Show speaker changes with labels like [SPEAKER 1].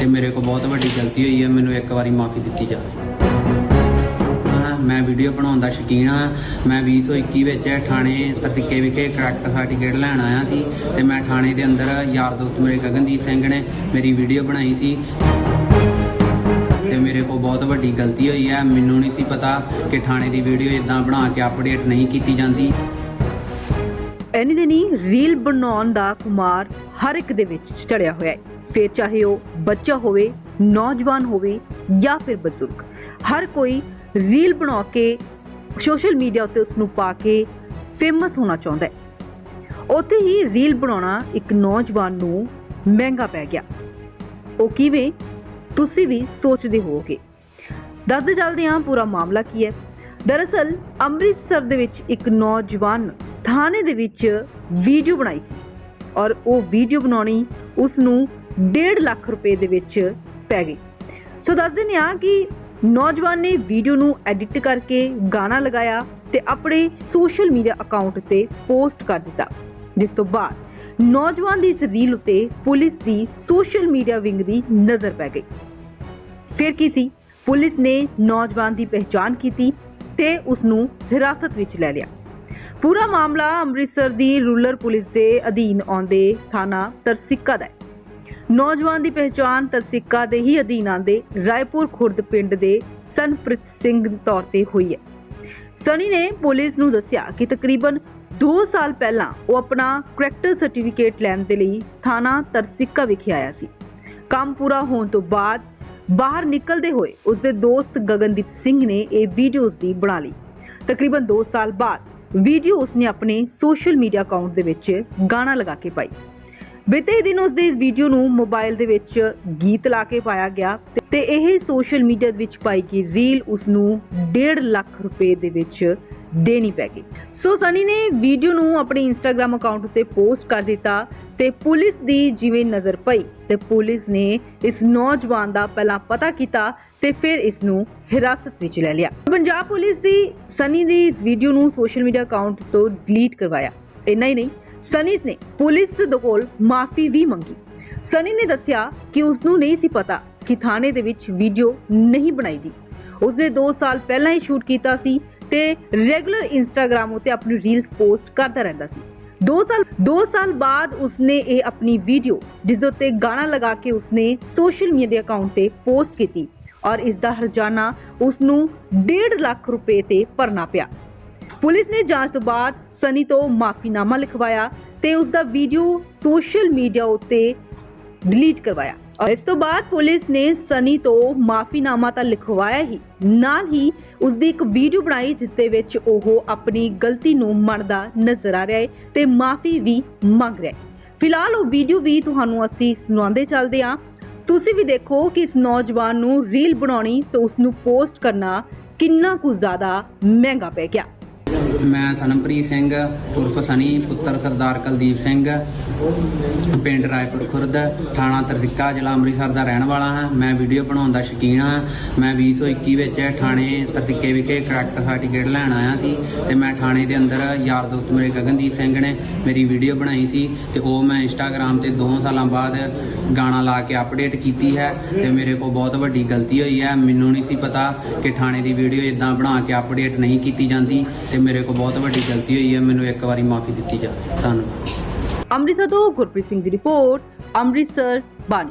[SPEAKER 1] ਤੇ ਮੇਰੇ ਕੋਲ ਬਹੁਤ ਵੱਡੀ ਗਲਤੀ ਹੋਈ ਹੈ, ਮੈਨੂੰ ਇੱਕ ਵਾਰੀ ਮਾਫੀ ਦਿੱਤੀ ਜਾਵੇ। ਮੈਂ ਵੀਡੀਓ ਬਣਾਉਣ ਦਾ ਸ਼ੌਕੀਨ ਹਾਂ। ਮੈਂ 2021 ਵਿੱਚ ਥਾਣੇ ਤਰਸਿੱਕੇ ਵਿਖੇ ਕਰੈਕਟਰ ਸਰਟੀਫਿਕੇਟ ਲੈਣ ਆਇਆ ਸੀ ਤੇ ਮੈਂ ਥਾਣੇ ਦੇ ਅੰਦਰ ਯਾਰ ਦੋਸਤ ਮੇਰੇ ਗਗਨਦੀਪ ਸਿੰਘ ਨੇ ਮੇਰੀ ਵੀਡੀਓ ਬਣਾਈ ਸੀ। ਤੇ ਮੇਰੇ ਕੋਲ ਬਹੁਤ ਵੱਡੀ ਗਲਤੀ ਹੋਈ ਹੈ। ਮੈਨੂੰ ਨਹੀਂ ਸੀ ਪਤਾ ਕਿ ਥਾਣੇ ਦੀ ਵੀਡੀਓ ਇਦਾਂ ਬਣਾ ਕੇ ਅਪਡੇਟ ਨਹੀਂ ਕੀਤੀ ਜਾਂਦੀ।
[SPEAKER 2] ਐਨੀ ਦਿਨੀ ਰੀਲ ਬਣਾਉਣ ਦਾ ਕੁਮਾਰ ਹਰ ਇੱਕ ਦੇ ਵਿੱਚ ਚੜਿਆ ਹੋਇਆ ਹੈ। ਫਿਰ ਚਾਹੇ ਉਹ ਬੱਚਾ ਹੋਵੇ, ਨੌਜਵਾਨ ਹੋਵੇ ਜਾਂ ਫਿਰ ਬਜ਼ੁਰਗ, ਹਰ ਕੋਈ ਰੀਲ ਬਣਾ ਕੇ ਸੋਸ਼ਲ ਮੀਡੀਆ ਉੱਤੇ ਉਸ ਨੂੰ ਪਾ ਕੇ ਫੇਮਸ ਹੋਣਾ ਚਾਹੁੰਦਾ ਹੈ। ਉੱਥੇ ਹੀ ਰੀਲ ਬਣਾਉਣਾ ਇੱਕ ਨੌਜਵਾਨ ਨੂੰ ਮਹਿੰਗਾ ਪੈ ਗਿਆ। ਉਹ ਕਿਵੇਂ? ਤੁਸੀਂ ਵੀ ਸੋਚਦੇ ਹੋਵੋਗੇ। ਦੱਸਦੇ ਚੱਲਦੇ ਹਾਂ ਪੂਰਾ ਮਾਮਲਾ ਕੀ ਹੈ। ਦਰਅਸਲ ਅੰਮ੍ਰਿਤਸਰ ਦੇ ਵਿੱਚ ਇੱਕ ਨੌਜਵਾਨ ਥਾਣੇ ਦੇ ਵਿੱਚ ਵੀਡੀਓ ਬਣਾਈ ਸੀ ਔਰ ਉਹ ਵੀਡੀਓ ਬਣਾਉਣੀ ਉਸ ਨੂੰ 1.5 ਲੱਖ ਰੁਪਏ ਦੇ ਵਿੱਚ ਪੈ ਗਈ। ਸੋ ਦੱਸ ਦਿੰਦੇ ਹਾਂ ਕਿ ਨੌਜਵਾਨ ਨੇ ਵੀਡੀਓ ਨੂੰ ਐਡਿਟ ਕਰਕੇ ਗਾਣਾ ਲਗਾਇਆ ਤੇ ਆਪਣੇ ਸੋਸ਼ਲ ਮੀਡੀਆ ਅਕਾਊਂਟ ਤੇ ਪੋਸਟ ਕਰ ਦਿੱਤਾ, ਜਿਸ ਤੋਂ ਬਾਅਦ ਨੌਜਵਾਨ ਦੀ ਇਸ ਰੀਲ ਉਤੇ ਪੁਲਿਸ ਦੀ ਸੋਸ਼ਲ ਮੀਡੀਆ ਵਿੰਗ ਦੀ ਨਜ਼ਰ ਪੈ ਗਈ। ਫਿਰ ਕੀ ਸੀ? ਪੁਲਿਸ ਨੇ ਨੌਜਵਾਨ ਦੀ ਪਹਿਚਾਣ ਕੀਤੀ ਤੇ ਉਸ ਨੂੰ ਹਿਰਾਸਤ ਵਿੱਚ ਲੈ ਲਿਆ। ਪੂਰਾ ਮਾਮਲਾ ਅੰਮ੍ਰਿਤਸਰ ਦੀ ਰੂਰਲ ਪੁਲਿਸ ਦੇ ਅਧੀਨ ਆਉਂਦੇ ਥਾਣਾ ਤਰਸਿੱਕਾ ਦਾ ਹੈ। ਨੌਜਵਾਨ ਦੀ ਪਹਿਚਾਣ ਤਰਸਿੱਕਾ ਦੇ ਹੀ ਅਧੀਨ ਆਉਂਦੇ ਰਾਏਪੁਰ ਖੁਰਦ ਪਿੰਡ ਦੇ ਸਨਪ੍ਰਿਤ ਸਿੰਘ ਤੌਰ ਤੇ ਹੋਈ ਹੈ। ਸਨੀ ਨੇ ਪੁਲਿਸ ਨੂੰ ਦੱਸਿਆ ਕਿ ਤਕਰੀਬਨ 2 ਸਾਲ ਪਹਿਲਾਂ ਉਹ ਆਪਣਾ ਕਰੈਕਟਰ ਸਰਟੀਫਿਕੇਟ ਲੈਣ ਦੇ ਲਈ ਥਾਣਾ ਤਰਸਿੱਕਾ ਵਿਖੇ ਆਇਆ ਸੀ। ਕੰਮ ਪੂਰਾ ਹੋਣ ਤੋਂ ਬਾਅਦ ਬਾਹਰ ਨਿਕਲਦੇ ਹੋਏ ਉਸਦੇ ਦੋਸਤ ਗਗਨਦੀਪ ਸਿੰਘ ਨੇ ਇਹ ਵੀਡੀਓਜ਼ ਦੀ ਬਣਾ ਲਈ। ਤਕਰੀਬਨ 2 ਸਾਲ ਬਾਅਦ ਵੀਡੀਓ ਉਸਨੇ ਆਪਣੇ ਸੋਸ਼ਲ ਮੀਡੀਆ ਅਕਾਊਂਟ ਦੇ ਵਿੱਚ ਗਾਣਾ ਲਗਾ ਕੇ ਪਾਈ। ਬੀਤੇ ਦਿਨ ਉਸਦੇ ਇਸ ਵੀਡੀਓ ਨੂੰ ਮੋਬਾਈਲ ਦੇ ਵਿੱਚ ਗੀਤ ਲਾ ਕੇ ਪਾਇਆ ਗਿਆ ਤੇ- ਤੇ ਇਹ ਸੋਸ਼ਲ ਮੀਡੀਆ ਦੇ ਵਿੱਚ ਪਾਈ ਗਈ ਰੀਲ ਉਸ ਨੂੰ 1.5 ਲੱਖ ਰੁਪਏ ਦੇ ਵਿੱਚ ਦੇਣੀ ਪੈ ਗਈ। ਸੋ ਸਨੀ ਨੇ ਵੀਡੀਓ ਨੂੰ ਆਪਣੇ ਇੰਸਟਾਗ੍ਰam ਅਕਾਊਂਟ ਉੱਤੇ ਪੋਸਟ ਕਰ ਦਿੱਤਾ ਤੇ ਪੁਲਿਸ ਦੀ ਜਿਵੇਂ ਨਜ਼ਰ ਪਈ ਤੇ ਪੁਲਿਸ ਨੇ ਇਸ ਨੌਜਵਾਨ ਦਾ ਪਹਿਲਾਂ ਪਤਾ ਕੀਤਾ ਤੇ ਫਿਰ ਇਸ ਨੂੰ ਹਿਰਾਸਤ ਵਿੱਚ ਲੈ ਲਿਆ। ਪੰਜਾਬ ਪੁਲਿਸ ਦੀ ਸਨੀ ਦੀ ਇਸ ਵੀਡੀਓ ਨੂੰ ਸੋਸ਼ਲ ਮੀਡੀਆ ਅਕਾਊਂਟ ਤੋਂ ਡਿਲੀਟ ਕਰਵਾਇਆ। ਇੰਨਾ ਹੀ ਨਹੀਂ, ਸਨੀ ਨੇ ਪੁਲਿਸ ਦੇ ਕੋਲ ਮਾਫੀ ਵੀ ਮੰਗੀ। ਸਨੀ ਨੇ ਦੱਸਿਆ ਕਿ ਉਸ ਨੂੰ ਨਹੀਂ ਸੀ ਪਤਾ ਕਿ ਥਾਣੇ ਦੇ ਵਿੱਚ ਵੀਡੀਓ ਨਹੀਂ ਬਣਾਈ ਦੀ ਉਸਨੇ 2 ਸਾਲ ਪਹਿਲਾਂ ਹੀ ਸ਼ੂਟ ਕੀਤਾ ਸੀ ਤੇ ਰੈਗੂਲਰ ਇੰਸਟਾਗ੍ਰam ਉਤੇ ਆਪਣੀ ਰੀਲਸ ਪੋਸਟ ਕਰਦਾ ਰਹਿੰਦਾ ਸੀ। 2 ਸਾਲ 2 ਸਾਲ ਬਾਅਦ ਉਸਨੇ ਇਹ ਆਪਣੀ ਵੀਡੀਓ ਜਿਸ ਦੇ ਉੱਤੇ ਗਾਣਾ ਲਗਾ ਕੇ ਉਸਨੇ ਸੋਸ਼ਲ ਮੀਡੀਆ ਅਕਾਊਂਟ ਤੇ ਪੋਸਟ ਕੀਤੀ ਔਰ ਇਸ ਦਾ ਹਰਜਾਨਾ ਉਸ ਨੂੰ 1.5 ਲੱਖ ਰੁਪਏ ਤੇ ਭਰਨਾ ਪਿਆ। ਪੁਲਿਸ ਨੇ ਜਾਂਚ ਤੋਂ ਬਾਅਦ ਸਨੀ ਤੋਂ ਮਾਫੀਨਾਮਾ ਲਿਖਵਾਇਆ ਤੇ ਉਸ ਦਾ ਵੀਡੀਓ ਸੋਸ਼ਲ ਮੀਡੀਆ ਉੱਤੇ ਡਿਲੀਟ ਕਰਵਾਇਆ। ਇਸ ਤੋਂ ਬਾਅਦ ਪੁਲਿਸ ਨੇ ਸਨੀ ਤੋਂ ਮਾਫੀਨਾਮਾ ਤਾਂ ਲਿਖਵਾਇਆ ਹੀ। ਨਾਲ ਹੀ ਉਸ ਦੀ ਇੱਕ ਵੀਡੀਓ ਬਣਾਈ ਜਿਸ ਦੇ ਵਿੱਚ ਉਹ ਆਪਣੀ ਗਲਤੀ ਨੂੰ ਮੰਨਦਾ ਨਜ਼ਰ ਆ ਰਿਹਾ ਹੈ ਤੇ ਮਾਫੀ ਵੀ ਮੰਗ ਰਿਹਾ ਹੈ ਫਿਲਹਾਲ ਉਹ ਵੀਡੀਓ ਵੀ ਤੁਹਾਨੂੰ ਅਸੀਂ ਸੁਣਾਉਂਦੇ ਚੱਲਦੇ ਹਾਂ। ਤੁਸੀਂ ਵੀ ਦੇਖੋ ਕਿ ਇਸ ਨੌਜਵਾਨ ਨੂੰ ਰੀਲ ਬਣਾਉਣੀ ਤੇ ਉਸ ਨੂੰ ਪੋਸਟ ਕਰਨਾ ਕਿੰਨਾ ਕੁ ਜ਼ਿਆਦਾ ਮਹਿੰਗਾ ਪੈ ਗਿਆ।
[SPEAKER 1] ਮੈਂ ਸਨਮਪ੍ਰੀਤ ਸਿੰਘ, ਉਰਫ ਸਨੀ, ਪੁੱਤਰ ਸਰਦਾਰ ਕੁਲਦੀਪ ਸਿੰਘ। ਪਿੰਡ ਰਾਏਪੁਰ ਖੁਰਦ, ਥਾਣਾ ਤਰਸਿੱਕਾ, ਜ਼ਿਲ੍ਹਾ ਅੰਮ੍ਰਿਤਸਰ ਦਾ ਰਹਿਣ ਵਾਲਾ ਹਾਂ। ਮੈਂ ਵੀਡੀਓ ਬਣਾਉਣ ਦਾ ਸ਼ੌਕੀਨ ਹਾਂ। ਮੈਂ 2021 ਵਿੱਚ ਥਾਣੇ ਤਰਸਿੱਕੇ ਵਿਖੇ ਕਰੈਕਟਰ ਸਰਟੀਫਿਕੇਟ ਲੈਣ ਆਇਆ ਸੀ ਤੇ ਮੈਂ ਥਾਣੇ ਦੇ ਅੰਦਰ ਯਾਰ ਦੋਸਤ ਮੇਰੇ ਗਗਨਦੀਪ ਸਿੰਘ ਨੇ ਮੇਰੀ ਵੀਡੀਓ ਬਣਾਈ ਸੀ ਤੇ ਉਹ ਮੈਂ ਇੰਸਟਾਗ੍ਰam ਤੇ 2 ਸਾਲਾਂ ਬਾਅਦ ਗਾਣਾ ਲਾ ਕੇ ਅਪਡੇਟ ਕੀਤੀ ਹੈ ਤੇ ਮੇਰੇ ਕੋਲ ਬਹੁਤ ਵੱਡੀ ਗਲਤੀ ਹੋਈ ਹੈ। ਮੈਨੂੰ ਨਹੀਂ ਸੀ ਪਤਾ ਕਿ ਥਾਣੇ ਦੀ ਵੀਡੀਓ ਇਦਾਂ ਬਣਾ ਕੇ ਅਪਡੇਟ ਨਹੀਂ ਕੀਤੀ ਜਾਂਦੀ ਤੇ ਮੇਰੇ ਕੋਲ ਬਹੁਤ ਵੱਡੀ ਗਲਤੀ ਹੋਈ ਹੈ, ਮੈਨੂੰ ਇੱਕ ਵਾਰੀ ਮਾਫੀ ਦਿੱਤੀ ਜਾਵੇ ਧੰਨਵਾਦ।
[SPEAKER 2] ਅੰਮ੍ਰਿਤਸਰ ਤੋਂ ਗੁਰਪ੍ਰੀਤ ਸਿੰਘ ਦੀ ਰਿਪੋਰਟ, ਅੰਮ੍ਰਿਤਸਰ ਬਾਣੀ।